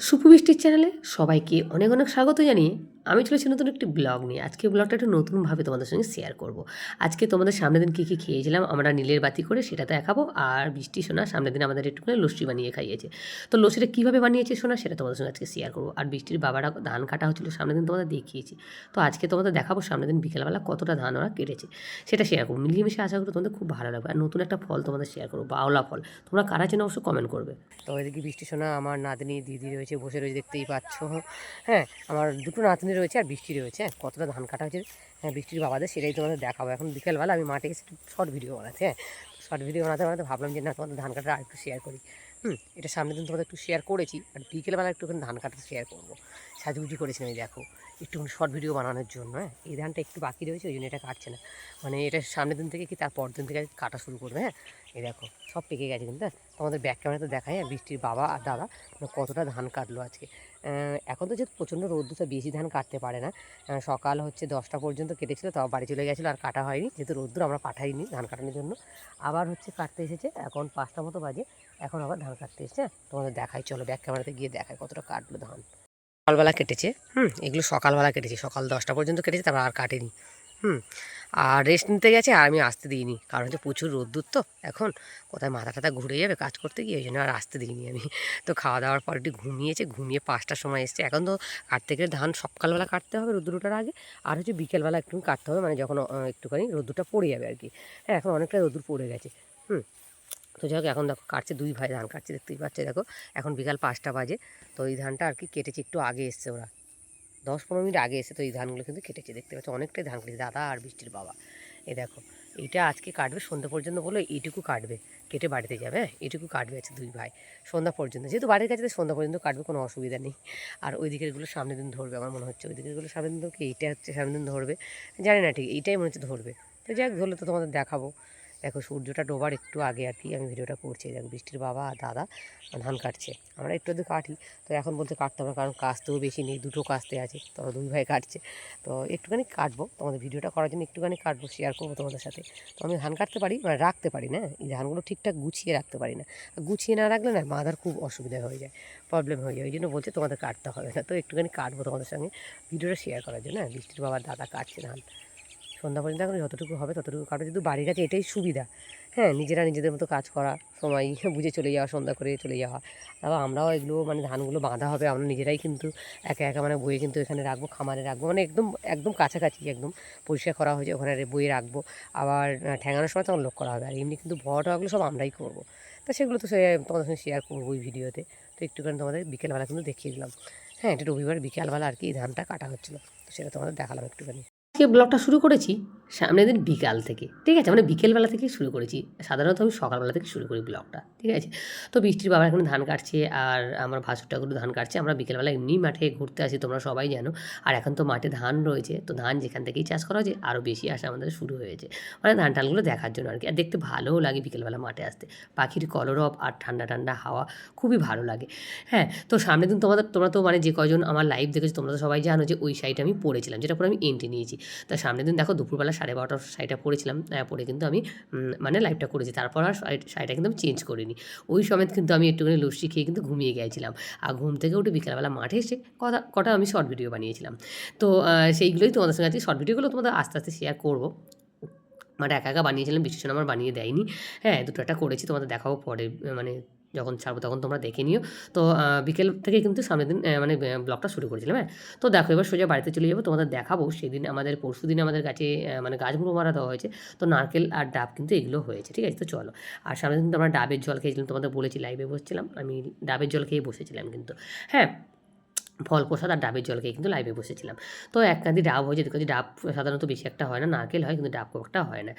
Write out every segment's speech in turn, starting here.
সুপুবৃষ্টির চ্যানেলে সবাইকে অনেক অনেক স্বাগত জানিয়ে আমি চলেছি নতুন একটি ব্লগ নিয়ে। আজকে ব্লগটা একটু নতুনভাবে তোমাদের সঙ্গে শেয়ার করব। আজকে তোমাদের সামনের দিন কী কী খেয়েছিলাম, আমরা নীলের বাতি করে সেটা দেখাবো আর বৃষ্টি সোনা সামনের দিন আমাদের একটুখানি লস্যি বানিয়ে খাইয়েছে। তো লস্যিটা কীভাবে বানিয়েছে সোনা সেটা তোমাদের সঙ্গে আজকে শেয়ার করব। আর বৃষ্টির বাবারা ধান কাটা হচ্ছিল সামনের দিন তোমাদের দেখিয়েছি। তো আজকে তোমাদের দেখাবো সামনের দিন বিকেলবেলা কতটা ধান ওরা কেটেছে। সেটা শেয়ার করব। মিলিয়ে মিশে আশা করি তোমাদের খুব ভালো লাগবে। আর নতুন একটা ফল তোমাদের শেয়ার করব, বাওলা ফল। তোমরা কারা চেনো অবশ্যই কমেন্ট করবে। তো এদিকে বৃষ্টি সোনা, আমার নাতনি, দিদি রয়েছে, বসে রয়েছে, দেখতেই পাচ্ছ। হ্যাঁ আমার দুটো নাতনি রয়েছে আর বৃষ্টি রয়েছে। কতটা ধান কাটা হয়েছে হ্যাঁ বৃষ্টির বাবাদের সেটাই তোমাদের দেখাবো। এখন বিকেলবেলা আমি মাঠে এসে শর্ট ভিডিও বানাতে হ্যাঁ। শর্ট ভিডিও বানাতে বানাতে ভাবলাম যে, না, তোমাদের ধান কাটা আর একটু শেয়ার করি। হুম, এটা সামনের দিন তোমাদের একটু শেয়ার করেছি আর বিকেলবেলা একটুখানি ধান কাটা শেয়ার করব। সাজুগুজি করেছি আমি দেখো। একটুখানি শর্ট ভিডিও বানানোর জন্য হ্যাঁ। এই ধানটা একটু বাকি রয়েছে, ওই জন্য এটা কাটছে না। মানে এটা সামনের দিন থেকে কি, তার পর দিন থেকে কাটা শুরু করবে হ্যাঁ। এই দেখো, সব পেকে গেছে কিন্তু হ্যাঁ? তোমাদের ব্যাক ক্যামেরাতে দেখায় বৃষ্টির বাবা আর দাদা মানে কতটা ধান কাটলো আজকে। এখন তো যেহেতু প্রচণ্ড রোদ্দুর তো বেশি ধান কাটতে পারে না। সকাল হচ্ছে দশটা পর্যন্ত কেটেছিল, তাও বাড়ি চলে গেছিল আর কাটা হয়নি, যেহেতু রোদ্দুর আমরা পাঠাইনি ধান কাটানোর জন্য। আবার হচ্ছে কাটতে এসেছে, এখন পাঁচটা মতো বাজে, এখন আবার ধান কাটতে এসেছে। হ্যাঁ? তোমাদের দেখাই, চলো ব্যাক ক্যামেরাতে গিয়ে দেখায় কতটা কাটলো ধান। সকালবেলা কেটেছে, হুম, এগুলো সকালবেলা কেটেছে, সকাল দশটা পর্যন্ত কেটেছে, তারপর আর কাটেনি। হুম আর রেস্ট নিতে গেছে আর আমি আসতে দিইনি। কারণ হচ্ছে প্রচুর রোদ্দুর তো, এখন কোথায় মাথা টাথা ঘুরে যাবে কাজ করতে গিয়ে, ওই জন্য আর আসতে দিইনি আমি। তো খাওয়া দাওয়ার পর একটু ঘুমিয়েছে, ঘুমিয়ে পাঁচটার সময় এসছে। এখন তো কাটতে গেলে ধান সকালবেলা কাটতে হবে রোদ্দুর ওঠার আগে, আর হচ্ছে বিকেলবেলা একটু কাটতে হবে মানে যখন একটুখানি রোদ্দুরটা পড়ে যাবে আর কি। হ্যাঁ এখন অনেকটা রোদ্দুর পড়ে গেছে, হুম। তো যাই হোক, এখন দেখো কাটছে দুই ভাই, ধান কাটছে, দেখতেই পাচ্ছে, দেখো, এখন বিকাল পাঁচটা বাজে। তো এই ধানটা আর কি কেটেছে, একটু আগে এসছে ওরা। দশ পনেরো মিনিট আগে এসে তো এই ধানগুলো কিন্তু কেটেছে, দেখতে পাচ্ছ? অনেকটাই ধান কেটেছে, দাদা আর বৃষ্টির বাবা। এ দেখো, এইটা আজকে কাটবে, সন্ধ্যা পর্যন্ত বলে এইটুকু কাটবে, কেটে বাড়িতে যাবে হ্যাঁ? এইটুকু কাটবে আছে দুই ভাই, সন্ধ্যা পর্যন্ত। যেহেতু বাড়ির কাছে সন্ধ্যা পর্যন্ত কাটবে, কোনো অসুবিধা নেই। আর ওই দিকেরগুলো সামনের দিন ধরবে, আমার মনে হচ্ছে, ওই দিকেরগুলো সামনের দিন ধরবে এইটা হচ্ছে সামনের দিন ধরবে? জানি না ঠিক, এইটাই মনে হচ্ছে ধরবে। তো যাক ধরলে তো তোমাদের দেখাবো। দেখো সূর্যটা ডোবার একটু আগে আর কি আমি ভিডিওটা করছি। দেখো বৃষ্টির বাবা আর দাদা ধান কাটছে। আমরা একটু আধটু কাটি তো এখন বলতে কাটতে হবে না, কারণ কাস্তেও বেশি নেই দুটো কাস্তে আছে তো দুই ভাই কাটছে। তো একটুখানি কাটবো তোমাদের ভিডিওটা করার জন্য একটুখানি কাটবো শেয়ার করব তোমাদের সাথে। তো আমি ধান কাটতে পারি মানে রাখতে পারি না এই ধানগুলো ঠিকঠাক গুছিয়ে রাখতে পারি না। গুছিয়ে না রাখলে না মাদার খুব অসুবিধা হয়ে যায় প্রবলেম হয়ে যায় ওই জন্য বলছে তোমাদের কাটতে হবে না। তো একটুখানি কাটবো তোমাদের সঙ্গে ভিডিওটা শেয়ার করার জন্য হ্যাঁ বৃষ্টির বাবার দাদা কাটছে ধান। সন্ধ্যা পর্যন্ত এখন যতটুকু হবে ততটুকু কাটো যেহেতু বাড়ির কাছে এটাই সুবিধা। হ্যাঁ নিজেরা নিজেদের মতো কাজ করা সময় বুঝে চলে যাওয়া সন্ধ্যা করে চলে যাওয়া। তারপর আমরাও এগুলো মানে ধানগুলো বাঁধা হবে আমরা নিজেরাই কিন্তু একা একা মানে বয়ে কিন্তু এখানে রাখব খামারে রাখব মানে একদম একদম কাছাকাছি একদম পরিষ্কার করা হয়েছে ওখানে বয়ে রাখব। আবার আহ, ঠ্যাঙানোর সময় তখন লোক করা হবে আর এমনি কিন্তু ভরা টরাগুলো সব আমরাই করব। তো সেগুলো তো সে তোমাদের সঙ্গে শেয়ার করব ওই ভিডিওতে। তো একটুখানি তোমাদের বিকেলবেলা কিন্তু দেখিয়ে দিলাম। হ্যাঁ এটা রবিবার বিকেলবেলা আর কি ধানটা কাটা হচ্ছিল তো সেটা তোমাদের দেখালাম একটুখানি। আজকে ব্লগটা শুরু করেছি। সামনের দিন বিকাল থেকে, ঠিক আছে? মানে বিকেলবেলা থেকে শুরু করেছি। সাধারণত আমি সকালবেলা থেকে শুরু করি ব্লগটা, ঠিক আছে? তো বৃষ্টির বাবা এখন ধান কাটছে আর আমার ভাসুর ঠাকুর ধান কাটছে। আমরা বিকেলবেলা এমনি মাঠে ঘুরতে আসি, তোমরা সবাই জানো। আর এখন তো মাঠে ধান রয়েছে, তো ধান যেখান থেকেই চাষ করা হয়েছে আরও বেশি আসা আমাদের শুরু হয়েছে। মানে ধান টানগুলো দেখার জন্য আর কি। আর দেখতে ভালোও লাগে বিকেলবেলা মাঠে আসতে। পাখির কলরব আর ঠান্ডা ঠান্ডা হাওয়া খুবই ভালো লাগে। হ্যাঁ তো সামনের দিন তোমাদের, তোমরা তো মানে যে কজন আমার লাইভ দেখেছ, তোমরা তো সবাই জানো যে ওই শাড়িটা আমি পড়েছিলাম যেটা পরে আমি এন্ট্রি নিয়েছি। তা সামনের দিন দেখো দুপুরবেলা সাড়ে বারোটার শাড়িটা পরেছিলাম পরে কিন্তু আমি মানে লাইভটা করেছি। তারপর আর শাড়িটা কিন্তু আমি চেঞ্জ করিনি। ওই সময় কিন্তু আমি একটুখানি লস্যি খেয়ে কিন্তু ঘুমিয়ে গিয়েছিলাম। আর ঘুম থেকে উঠে বিকালবেলা মাঠে এসে কটা কটা আমি শর্ট ভিডিও বানিয়েছিলাম। তো সেইগুলোই তোমাদের সঙ্গে আজকে শর্ট ভিডিওগুলো তোমাদের আস্তে আস্তে শেয়ার করব। মানে একা একা বানিয়েছিলাম বিশেষণ আমার বানিয়ে দেয়নি। হ্যাঁ দুটো একটা করেছি, তোমাদের দেখাবো পরে মানে যখন ছাড়বো তখন তোমরা দেখে নিও। তো বিকেল থেকে কিন্তু সামনের দিন মানে ব্লগটা শুরু করেছিলাম হ্যাঁ। তো দেখো, এবার সোজা বাড়িতে চলে যাব, তোমাদের দেখাবো। সেদিন আমাদের, পরশু দিন আমাদের গাছে মানে গাছগুলো মারা দেওয়া হয়েছে। তো নারকেল আর ডাব কিন্তু এগুলো হয়েছে, ঠিক আছে? তো চলো। আর সামনের দিন তো আমরা ডাবের জল খেয়েছিলাম তোমাদের বলেছি লাইভে বসছিলাম। আমি ডাবের জল খেয়ে বসেছিলাম কিন্তু হ্যাঁ। ফল প্রসাদ আর ডাবের জল খেয়ে কিন্তু লাইভে বসেছিলাম। তো এক কাঁদি ডাব হয়েছে দেখো যে ডাব সাধারণত বেশি একটা হয় না, নারকেল হয় কিন্তু ডাব একটা হয় না।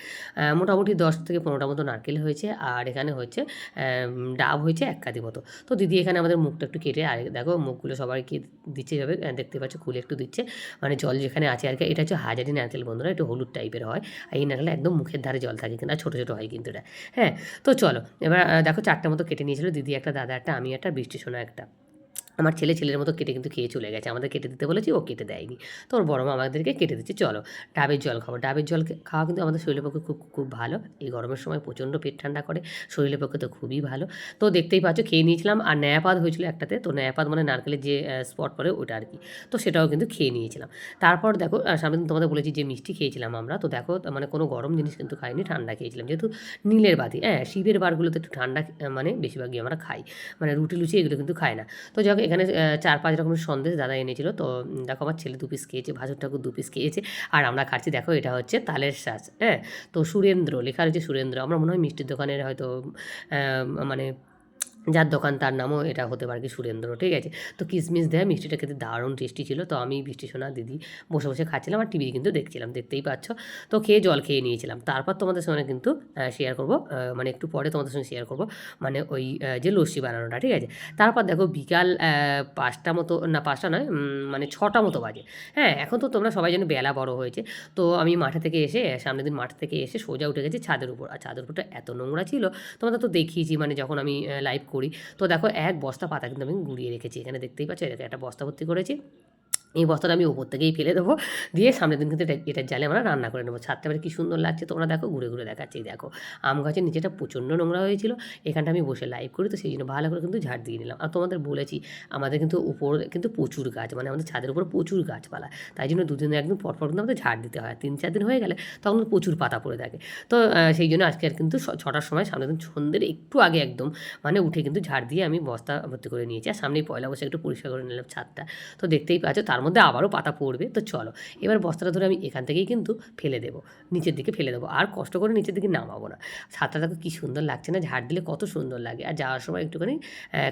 মোটামুটি দশ থেকে পনেরোটা মতো নারকেল হয়েছে আর এখানে হচ্ছে ডাব হয়েছে এক কাঁদি মতো। তো দিদি এখানে আমাদের মুখটা একটু কেটে, আর দেখো মুখগুলো সবাইকে দিচ্ছে যাবে দেখতে পাচ্ছ খুলে একটু দিচ্ছে। মানে জল যেখানে আছে আর কি, এটা হচ্ছে হাজারি নারকেল বন্ধুরা, একটু হলুদ টাইপের হয়। আর এই নারকেল একদম মুখের ধারে জল থাকে কিন্তু আর ছোটো ছোটো হয় কিন্তু এটা। হ্যাঁ তো চলো, এবার দেখো চারটে মতো কেটে নিয়েছিল। দিদি একটা, দাদা একটা, আমি একটা, বৃষ্টি সোনা একটা। আমার ছেলে ছেলের মতো কেটে কিন্তু খেয়ে চলে গেছে। আমাদের কেটে দিতে বলেছি, ও কেটে দেয়নি। তো ওর বড় মা আমাদেরকে কেটে দিচ্ছে, চলো। ডাবের জল খাব। ডাবের জল খাওয়া কিন্তু আমাদের শরীরের পক্ষে খুব খুব ভালো। এই গরমের সময় প্রচণ্ড পেট ঠান্ডা করে, শরীরের পক্ষে তো খুবই ভালো। তো দেখতেই পাচ্ছ, খেয়ে নিয়েছিলাম। আর ন্যায়াপাত হয়েছিল একটাতে, তো ন্যায়াপাত মানে নারকেলের যে স্পট পরে ওটা আর কি। তো সেটাও কিন্তু খেয়ে নিয়েছিলাম। তারপর দেখো সামনে তোমাদের বলেছি যে মিষ্টি খেয়েছিলাম আমরা। তো দেখো মানে কোনো গরম জিনিস কিন্তু খাইনি, ঠান্ডা খেয়েছিলাম। যেহেতু নীলের বাতি হ্যাঁ শিবের বারগুলোতে একটু ঠান্ডা মানে বেশিরভাগই আমরা খাই। মানে রুটি, লুচি এগুলো কিন্তু খাই না। তো যাক এখানে চার পাঁচ রকমের সন্দেশ দাদা এনেছিল। তো দেখো আমার ছেলে দু পিস খেয়েছে ভাজুর ঠাকুর দু পিস খেয়েছে। আর আমরা খাচ্ছি, দেখো এটা হচ্ছে তালের শ্বাস হ্যাঁ? তো সুরেন্দ্র, লেখা রয়েছে সুরেন্দ্র। আমরা মনে হয় মিষ্টির দোকানের হয়তো মানে যার দোকান তার নামও এটা হতে পারে কি সুরেন্দ্র, ঠিক আছে? তো কিসমিস দেয় মিষ্টিটা খেতে দারুণ টেস্টি ছিল, তো আমি বৃষ্টি সোনা দিদি বসে বসে খাচ্ছিলাম আর টিভি কিন্তু দেখছিলাম, দেখতেই পাচ্ছ। তো খেয়ে জল খেয়ে নিয়েছিলাম। তারপর তোমাদের সঙ্গে কিন্তু শেয়ার করব মানে একটু পরে তোমাদের সঙ্গে শেয়ার করব মানে ওই যে লস্যি বানানোটা, ঠিক আছে? তারপর দেখো বিকাল পাঁচটা মতো, না পাঁচটা নয় মানে ছটা মতো বাজে। হ্যাঁ এখন তো তোমরা সবাই যেন বেলা বড় হয়েছে, তো আমি মাঠে থেকে এসে, সামনের দিন মাঠ থেকে এসে সোজা উঠে গেছি ছাদের উপর। আর ছাদের উপরটা এত নোংরা ছিল, তোমাদের তো দেখিয়েছি মানে যখন আমি লাইভ করি। তো দেখো এক বস্তা পাতা কিন্তু আমি গুঁড়িয়ে রেখেছি। এখানে দেখতেই পাচ্ছ এটাকে একটা বস্তা ভর্তি করেছি। এই বস্তাটা আমি ওপর থেকেই ফেলে দেবো। দিয়ে সামনের দিন কিন্তু এটা এটার জালে আমরা রান্না করে নেব। ছাদটা এবার কী সুন্দর লাগছে। তোমরা দেখো, ঘুরে ঘুরে দেখাচ্ছি। দেখো, আম গাছের নিচেটা প্রচণ্ড নোংরা হয়েছিল। এখানটা আমি বসে লাইভ করি, তো সেই জন্য ভালো করে কিন্তু ঝাড় দিয়ে নিলাম। আর তোমাদের বলেছি, আমাদের কিন্তু উপর, কিন্তু প্রচুর গাছ মানে আমাদের ছাদের উপর প্রচুর গাছপালা। তাই জন্য দুদিন একদিন পর পর কিন্তু আমাদের ঝাড় দিতে হয়। তিন, চার দিন হয়ে গেলে তখন প্রচুর পাতা পড়ে থাকে। তো সেই জন্য আজকে আর কিন্তু ছটার সময় সামনের দিন সন্ধ্যের একটু আগে একদম মানে উঠে কিন্তু ঝাড় দিয়ে আমি বস্তা ভর্তি করে নিয়েছি। আর সামনেই পয়লা বসে একটু পরিষ্কার করে নিলাম ছাদটা। তো দেখতেই পাচ্ছ, তার মধ্যে আবারও পাতা পড়বে। তো চলো, এবার বস্তাটা ধরে আমি এখান থেকেই কিন্তু ফেলে দেবো, নিচের দিকে ফেলে দেবো। আর কষ্ট করে নিচের দিকে নামাবো না। ছাদটা দেখো কী সুন্দর লাগছে না, ঝাড় দিলে কত সুন্দর লাগে। আর যাওয়ার সময় একটুখানি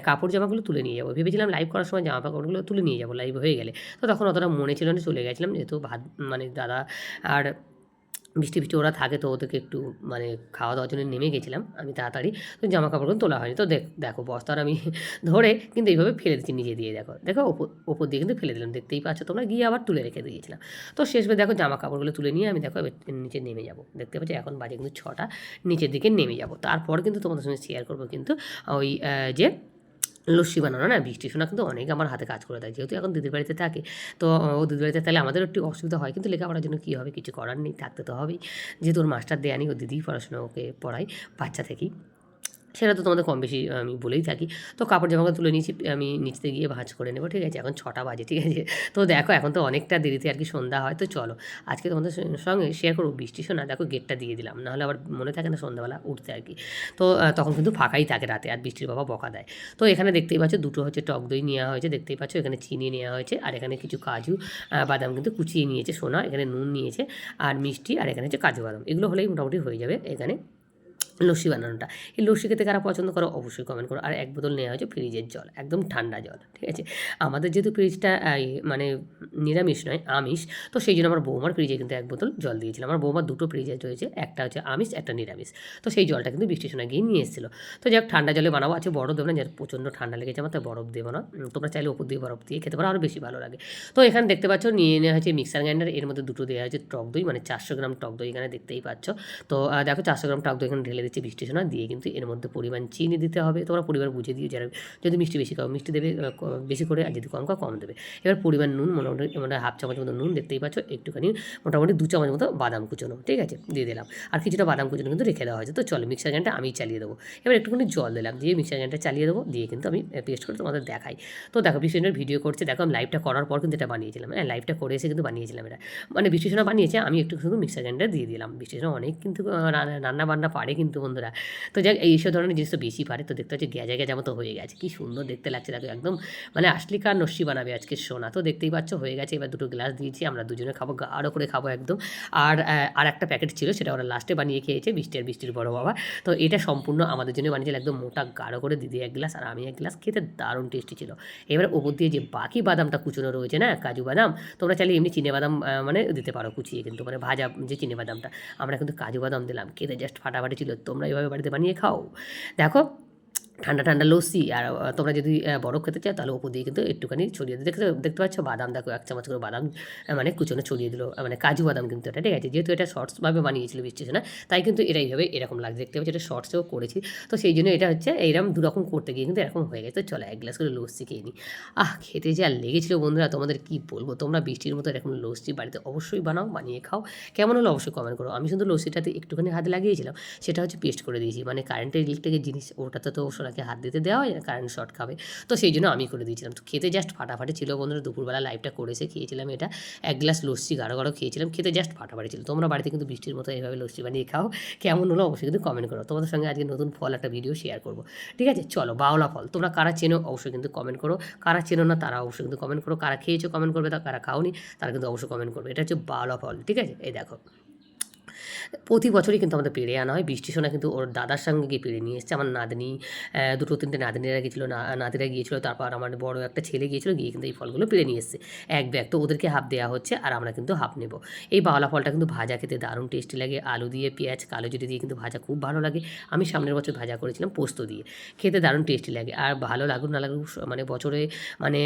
কাপড় জামাগুলো তুলে নিয়ে যাব। ভেবেছিলাম লাইভ করার সময় জামা কাপড়গুলো তুলে নিয়ে যাব লাইভ হয়ে গেলে। তো তখন অতটা মনে ছিল না, চলে গেছিলাম। যেহেতু ভাত মানে দাদা আর বৃষ্টি বৃষ্টি ওরা থাকে তো ওদেরকে একটু মানে খাওয়া দাওয়ার জন্য নেমে গেছিলাম, আমি তাড়াতাড়ি তো জামা কাপড়গুলো তোলা হয়নি। তো দেখ, দেখো বস্তার আমি ধরে কিন্তু এইভাবে ফেলে দিচ্ছি নিজে দিয়ে, দেখো দেখো ওপর ওপর দিয়ে কিন্তু ফেলে দিলাম, দেখতেই পাচ্ছ তোমরা, গিয়ে আবার তুলে রেখে দিয়েছিলাম। তো শেষবে দেখো জামা কাপড়গুলো তুলে নিয়ে আমি দেখো নিচে নেমে যাব, দেখতে পাচ্ছি এখন বাজে কিন্তু ছটা, নিচের দিকে নেমে যাব। তারপর কিন্তু তোমাদের সঙ্গে শেয়ার করব কিন্তু ওই যে লস্যি বানানো, না বৃষ্টি শোনা কিন্তু অনেক আমার হাতে কাজ করে দেয়, যেহেতু এখন দিদির বাড়িতে থাকে, তো ও দিদির বাড়িতে তাহলে আমাদের একটু অসুবিধা হয়, কিন্তু লেখাপড়ার জন্য কী হবে, কিছু করার নেই, থাকতে তো হবেই। যেহেতু ওর মাস্টার দেয়ানি ও দিদিই পড়াশোনা, ওকে পড়ায়, বাচ্চা থেকেই। সেটা তো তোমাদের কম বেশি, আমি বলেই থাকি। তো কাপড় জামাকে তুলে নিয়েছি, আমি নিচতে গিয়ে ভাঁজ করে নেব, ঠিক আছে? এখন ছটা বাজে, ঠিক আছে? তো দেখো, এখন তো অনেকটা দেরিতে আর কি সন্ধ্যা হয়, তো চলো। আজকে তোমাদের সঙ্গে শেয়ার করব, বৃষ্টি শোনা, দেখো গেটটা দিয়ে দিলাম, নাহলে আবার মনে থাকে না সন্ধ্যাবেলা উঠতে আর কি। তো তখন কিন্তু ফাঁকাই থাকে রাতে, আর বৃষ্টির বাবা বকা দেয়। তো এখানে দেখতেই পাচ্ছ, দুটো হচ্ছে টক দই নেওয়া হয়েছে, দেখতেই পাচ্ছ, এখানে চিনি নেওয়া হয়েছে, আর এখানে কিছু কাজু বাদাম কিন্তু কুচিয়ে নিয়েছে, সোনা, এখানে নুন নিয়েছে, আর মিষ্টি, আর এখানে হচ্ছে কাজু বাদাম। এগুলো হলেই মোটামুটি হয়ে যাবে এখানে। লস্যি বানানোটা। এই লস্যি খেতে কারা পছন্দ করো? অবশ্যই কমেন্ট করো। আর এক বোতল নেওয়া হয়েছে ফ্রিজের জল, একদম ঠান্ডা জল, ঠিক আছে? আমাদের যেহেতু ফ্রিজটা মানে নিরামিষ নয়, আমিষ, তো সেই জন্য আমার বৌমার ফ্রিজে কিন্তু এক বোতল জল দিয়েছিলাম। আমার বৌমার দুটো ফ্রিজে রয়েছে, একটা হচ্ছে আমিষ, একটা নিরামিষ। তো সেই জলটা কিন্তু বৃষ্টির সময় গিয়ে নিয়ে এসেছিল। তো যাক, ঠান্ডা জলে বানাবো, আছে বরফ দেবো না, যার প্রচণ্ড ঠান্ডা লেগেছে আমার, তাই বরফ দেবো না। তোমরা চাইলে ওপর দিয়ে বরফ দিয়ে খেতে পারো আরও বেশি ভালো লাগে। তো এখানে দেখতে পাচ্ছ, নিয়ে নেওয়া হয়েছে মিক্সার গ্রাইন্ডার এর মধ্যে দুটো দেওয়া হয়েছে টক দই মানে চারশো গ্রাম টক দই এখানে দেখতেই পাচ্ছ। তো দেখো, চারশো গ্রাম টক দই এখানে ঢেলে দিচ্ছি বৃষ্টি সোনা দিয়ে কিন্তু এর মধ্যে পরিমাণ চিনি দিতে হবে। তোমরা পরিমাণ বুঝে দিয়ে যারা যদি মিষ্টি বেশি খাও, মিষ্টি দেবে বেশি করে, আর যদি কম খাও, কম দেবে। এবার পরিমাণ নুন, মোটামুটি মানে হাফ চামচ মতো নুন দেখতেই পাচ্ছ, একটুখানি মোটামুটি দু চামচ মতো বাদাম কুচোনো, ঠিক আছে? দিয়ে দিলাম। আর কিছুটা বাদাম কুচোনো কিন্তু রেখে দেওয়া হয়েছে। তো চলো মিক্সার গ্রাইন্ডারটা আমি চালিয়ে দেবো। এবার একটুখানি জল দিলাম, দিয়ে মিক্সার গ্রাইন্ডারটা চালিয়ে দেবো, দিয়ে কিন্তু আমি পেস্ট করে তোমাদের দেখাই। তো দেখো বিশ্বজনের ভিডিও করছে, দেখো আমি লাইভটা করার পর কিন্তু এটা বানিয়েছিলাম। হ্যাঁ লাইভটা করে এসে কিন্তু বানিয়েছিলাম এটা। মানে বিশ্লেষণা বানিয়েছে, আমি একটু শুধু মিক্সার গ্রাইন্ডার দিয়ে দিলাম। বিশ্লেষণা অনেক কিন্তু রান্না বান্না পারে কিন্তু বন্ধুরা। তো যাক, এইসব ধরনের জিনিস তো বেশি পারে তো দেখতে হচ্ছে গ্যাজা গ্যাজা মতো হয়ে গেছে। কি সুন্দর দেখতে লাগছে দেখো একদম। মানে আসলিকার নস্যি বানাবে আজকে সোনা? তো দেখতেই পাচ্ছ হয়ে গেছে। এবার দুটো গ্লাস দিয়েছি, আমরা দুজনে খাব, গাঢ় করে খাব একদম। আর আর একটা প্যাকেট ছিল, সেটা ওরা লাস্টে বানিয়ে খেয়েছে বৃষ্টি আর বৃষ্টির বড় বাবা। তো এটা সম্পূর্ণ আমাদের জন্য বানিয়েছিল একদম মোটা, গাঢ় করে দিদি এক গ্লাস আর আমি এক গ্লাস। খেতে দারুণ টেস্টি ছিল। এবার ওপর দিয়ে যে বাকি বাদামটা কুচোনো রয়েছে না, কাজু বাদাম, তোমরা চাইলে এমনি চিনে বাদাম মানে দিতে পারো কুচিয়ে কিন্তু মানে ভাজা যে চিনে বাদামটা। আমরা কিন্তু কাজু বাদাম দিলাম। খেতে জাস্ট ফাটাফাটি ছিল। তোমরা এভাবে বাড়িতে বানিয়ে খাও। দেখো ঠান্ডা ঠান্ডা লস্যি আর তোমরা যদি বরফ খেতে চাও, তাহলে ওপর দিয়ে কিন্তু একটুখানি ছড়িয়ে দিতে। দেখতে দেখতে পাচ্ছ? বাদাম, দেখো, এক চামচ করে বাদাম মানে কুচনে ছড়িয়ে দিল। মানে কাজু বাদাম কিন্তু এটা, ঠিক আছে? যেহেতু এটা শর্টসভাবে বানিয়েছিল না তাই কিন্তু এটা এইভাবে এরকম লাগছে। দেখতে পাচ্ছি? এটা শর্টসেও করেছি। তো সেই জন্য এটা হচ্ছে এইরকম দুরকম করতে গিয়ে কিন্তু এরকম হয়ে গেছে। তো চলো, এক গ্লাস করে লস্যি খেয়ে নিই। আহ, খেতে যা লেগেছিলো বন্ধুরা, তোমাদের কি বলব? তোমরা বৃষ্টির মতো এরকম লস্যি বাড়িতে অবশ্যই বানাও, বানিয়ে খাও। কেমন হলো অবশ্যই কমেন্ট করো। আমি শুধু লস্যিটাতে একটুখানি হাত লাগিয়েছিলাম, সেটা হচ্ছে পেস্ট করে দিয়েছি। মানে কারেন্টের ইলেকট্রিকের জিনিস, ওটাতে তো সোনাকে হাত দিতে দেওয়া হয় কারেন্ট শর্ট খাবে। তো সেই জন্য আমি করে দিয়েছিলাম। তো খেতে জাস্ট ফাটাফাটি ছিল বন্ধুরা, দুপুরবেলা লাইভটা করেছে খেয়েছিলাম এটা। এক গ্লাস লস্যি, গাঢ় গাঢ় খেয়েছিলাম, খেতে জাস্ট ফাটাফাটি ছিল। তোমরা বাড়িতে কিন্তু বৃষ্টির মতো এইভাবে লস্যি বানিয়ে খাও, কেমন হলো অবশ্যই কিন্তু কমেন্ট করো। তোমাদের সঙ্গে আজকে নতুন ফল একটা ভিডিও শেয়ার করব। ঠিক আছে? চলো, বাওলা ফল। তোমরা কারা চেনো অবশ্যই কিন্তু কমেন্ট করো। কারা চেনো না তারা অবশ্যই কিন্তু কমেন্ট করো। কারা খেয়েছো কমেন্ট করবে তা কারা খাওনি তারা কিন্তু অবশ্যই কমেন্ট করবে। এটা হচ্ছে বাওলা ফল। ঠিক আছে? এই দেখো। প্রতি বছরই কিন্তু আমাদের পেড়ে আনা হয়। বৃষ্টি সোনা কিন্তু ওর দাদার সঙ্গে গিয়ে পেড়ে নিয়ে এসছে। আমার নাতনি দুটো তিনটে নাতনিরা গিয়েছিল, না, নাতিরা গিয়েছিল, তারপর আমার বড় একটা ছেলে গিয়েছিল, গিয়ে কিন্তু এই ফলগুলো পেড়ে নিয়ে এসছে। এক ব্যাগ তো ওদেরকে হাফ দেওয়া হচ্ছে আর আমরা কিন্তু হাফ নেব। এই বাওলা ফলটা কিন্তু ভাজা খেতে দারুণ টেস্টি লাগে। আলু দিয়ে পেঁয়াজ, কালো জিরে দিয়ে কিন্তু ভাজা খুব ভালো লাগে। আমি সামনের বছর ভাজা করেছিলাম পোস্ত দিয়ে। খেতে দারুণ টেস্টি লাগে। আর ভালো লাগুক, না লাগুক মানে বছরে মানে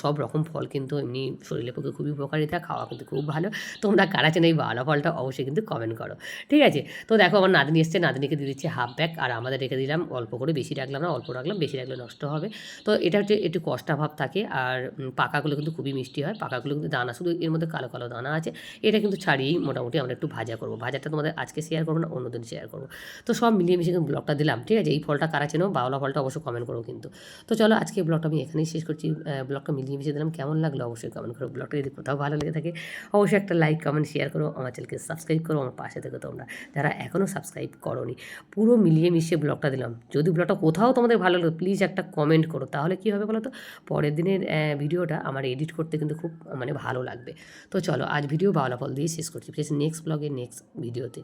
সব রকম ফল কিন্তু এমনি শরীরের পক্ষে খুবই উপকারিতা, খাওয়া কিন্তু খুব ভালো। তোমরা কারা চেন এই বাওলা ফলটা অবশ্যই কিন্তু কমেন্ট করো। ঠিক আছে? তো দেখো আমার নাতনি এসছে, নাতনিকে দিয়ে দিচ্ছি হাফ ব্যাগ আর আমাদের রেখে দিলাম অল্প করে, বেশি রাখলাম না, অল্প রাখলাম, বেশি রাখলে নষ্ট হবে। তো এটা হচ্ছে একটু কষ্টা ভাব থাকে, আর পাকাগুলো কিন্তু খুবই মিষ্টি হয়, পাকাগুলো কিন্তু দানা, শুধু এর মধ্যে কালো কালো দানা আছে, এটা কিন্তু ছাড়িয়েই মোটামুটি আমরা একটু ভাজা করব। ভাজাটা তোমাদের আজকে শেয়ার করব না, অন্যদিন শেয়ার করব। তো সব মিলিয়ে মিশিয়ে কিন্তু ব্লগটা দিলাম, ঠিক আছে? এই ফলটা কারা চেনো, বাওলা ফলটা অবশ্যই কমেন্ট করো কিন্তু। তো চলো আজকে ব্লগটা আমি এখানেই শেষ করছি ব্লগটা মিলিয়ে মিশিয়ে দিলাম, কেমন লাগল অবশ্যই কমেন্ট করো। ব্লগটা যদি কোথাও ভালো লেগে থাকে, অবশ্যই একটা লাইক কমেন্ট শেয়ার করো, আমার চ্যানেলকে সাবস্ক্রাইব করো, আমার পাশে তোমরা, যারা এখনও সাবস্ক্রাইব করনি, পুরো মিলিয়ে মিশিয়ে ব্লগটা দিলাম। যদি ব্লগটা কোথাও তোমাদের ভালো লাগল প্লিজ একটা কমেন্ট করো। তাহলে কী হবে বলো তো পরের দিনের ভিডিওটা আমার এডিট করতে কিন্তু খুব মানে ভালো লাগবে। তো চলো, আজ ভিডিও বাওলাফল দিয়ে শেষ করছি। প্লিজ নেক্সট ব্লগে নেক্সট ভিডিওতে